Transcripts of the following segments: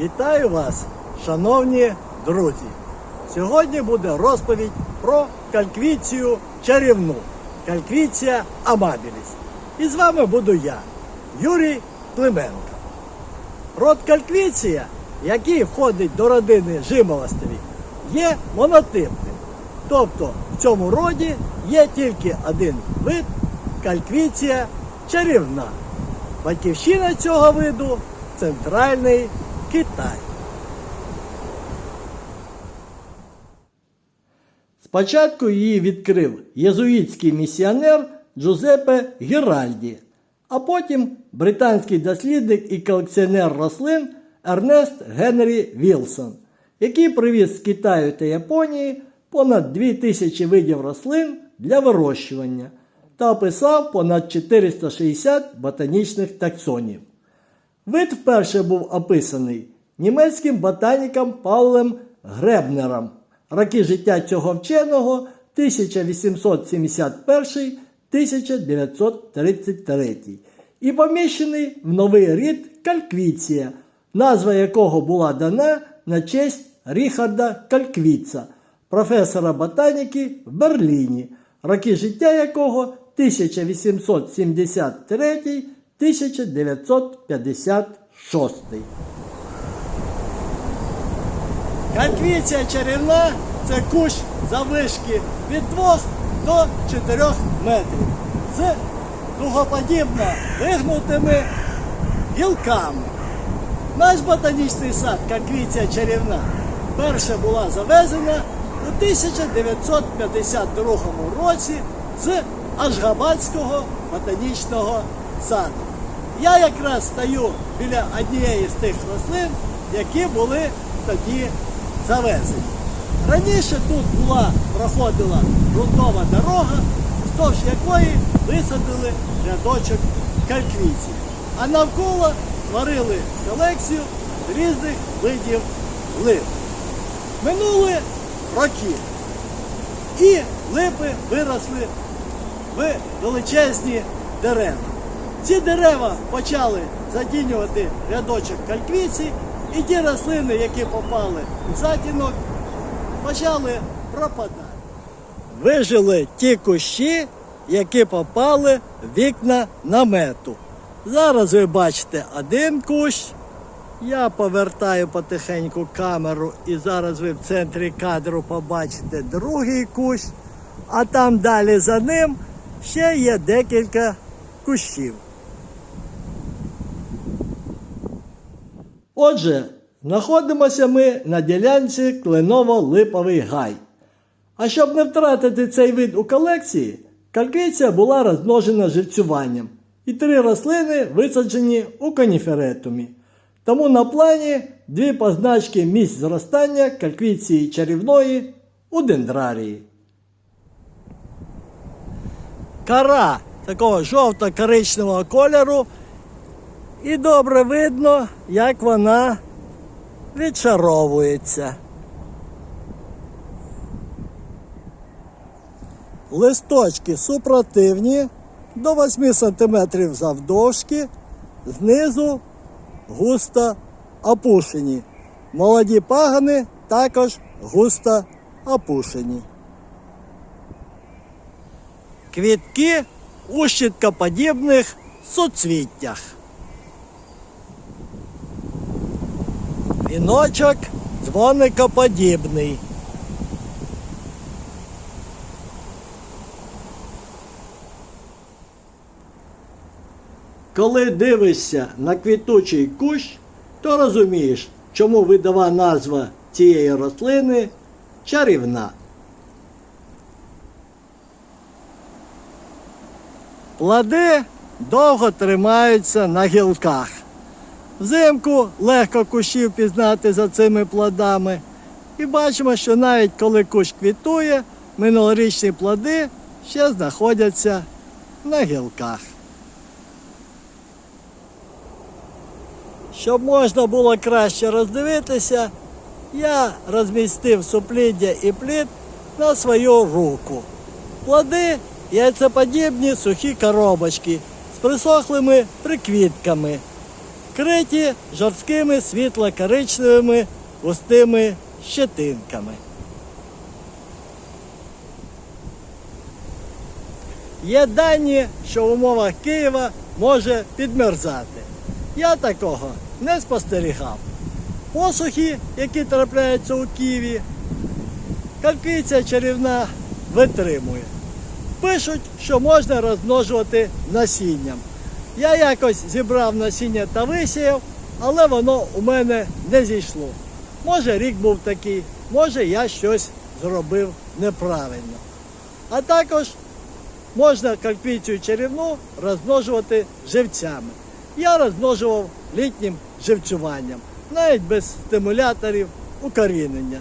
Вітаю вас, шановні друзі! Сьогодні буде розповідь про кальквіцію чарівну. Кальквіція амабіліс. І з вами буду я, Юрій Клименко. Род кальквіція, який входить до родини жимолостові, є монотипним. Тобто в цьому роді є тільки один вид кальквіція чарівна. Батьківщина цього виду центральний Китай. Спочатку її відкрив єзуїтський місіонер Джузеппе Гіральді, а потім британський дослідник і колекціонер рослин Ернест Генрі Вілсон, який привіз з Китаю та Японії понад 2000 видів рослин для вирощування та описав понад 460 ботанічних таксонів. Вид вперше був описаний німецьким ботаніком Павлем Гребнером. Роки життя цього вченого 1871-1933 і поміщений в новий рід Кальквіція, назва якого була дана на честь Ріхарда Кальквіца, професора ботаніки в Берліні, роки життя якого 1873-1956. Кальквіція чарівна це кущ заввишки від 2 до 4 метрів з дугоподібно вигнутими гілками. Наш ботанічний сад Кальквіція чарівна перша була завезена у 1952 році з Ашгабадського ботанічного саду. Я якраз стою біля однієї з тих рослин, які були тоді завезені. Раніше тут була, проходила ґрунтова дорога, вздовж якої висадили рядочок кальквіції. А навколо створили колекцію різних видів лип. Минули роки. І липи виросли в величезні дерева. Ці дерева почали задінювати рядочок кальквіці, і ті рослини, які попали в затінок, почали пропадати. Вижили ті кущі, які попали в вікна намету. Зараз ви бачите один кущ. Я повертаю потихеньку камеру, і зараз ви в центрі кадру побачите другий кущ, а там далі за ним ще є декілька кущів. Отже, знаходимося ми на ділянці Кленово-Липовий гай. А щоб не втратити цей вид у колекції, кальквіція була розмножена живцюванням, і три рослини висаджені у коніферетумі. Тому на плані дві позначки місць зростання кальквіції чарівної у дендрарії. Кара такого жовто-коричневого кольору. І добре видно, як вона відшаровується. Листочки супротивні до 8 см завдовжки, знизу густо опушені. Молоді пагани також густо опушені. Квітки у щиткоподібних суцвіттях. Віночок дзвоникоподібний. Коли дивишся на квітучий кущ, то розумієш, чому видова назва цієї рослини чарівна. Плоди довго тримаються на гілках. Взимку легко кущів пізнати за цими плодами. І бачимо, що навіть коли кущ квітує, минулорічні плоди ще знаходяться на гілках. Щоб можна було краще роздивитися, я розмістив супліддя і плід на свою руку. Плоди яйцеподібні сухі коробочки з присохлими приквітками. Вкриті жорсткими світло-коричневими густими щетинками. Є дані, що в умовах Києва може підмерзати. Я такого не спостерігав. Посухи, які трапляються у Києві, карпиця чарівна витримує. Пишуть, що можна розмножувати насінням. Я якось зібрав насіння та висіяв, але воно у мене не зійшло. Може рік був такий, може я щось зробив неправильно. А також можна карпіцію чарівну розмножувати живцями. Я розмножував літнім живцюванням, навіть без стимуляторів укорінення.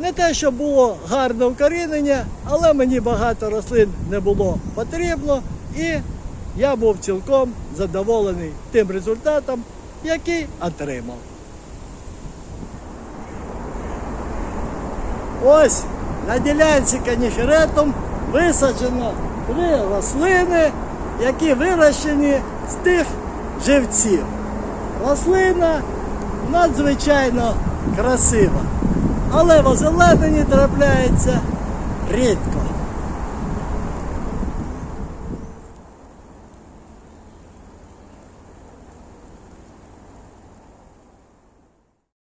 Не те, що було гарне укорінення, але мені багато рослин не було потрібно, і я був цілком задоволений тим результатом, який отримав. Ось на ділянці каніферетум висаджено три рослини, які вирощені з тих живців. Рослина надзвичайно красива, але в озелененні трапляється рідко.